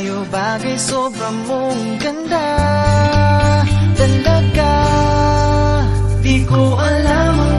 tayo bagay sobrang mong ganda. Talaga, di ko alam ang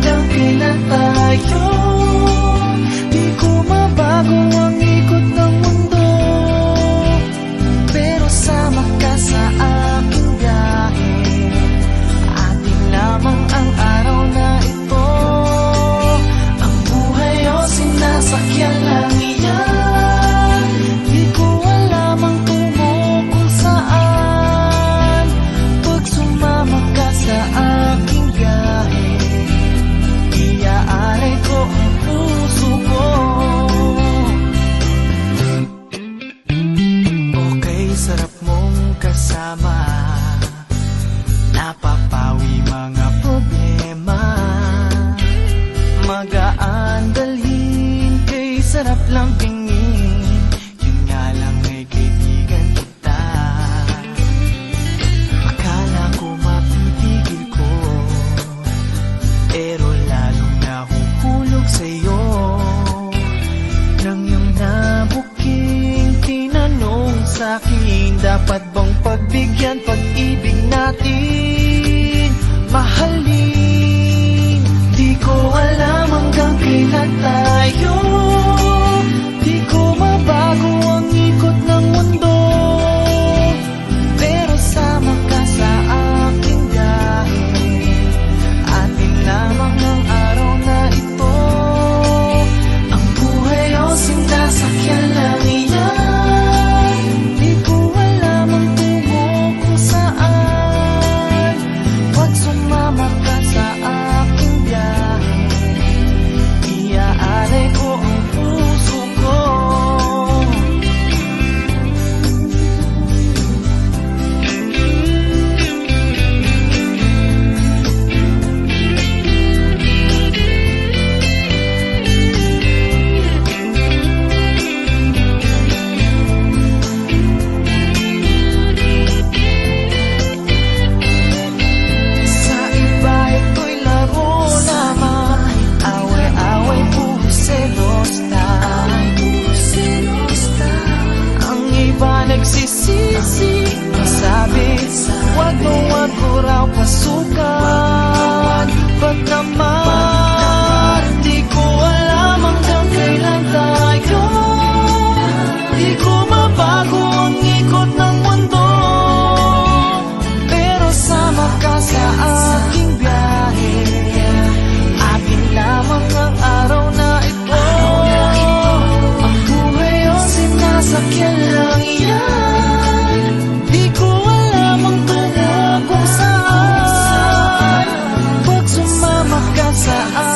saat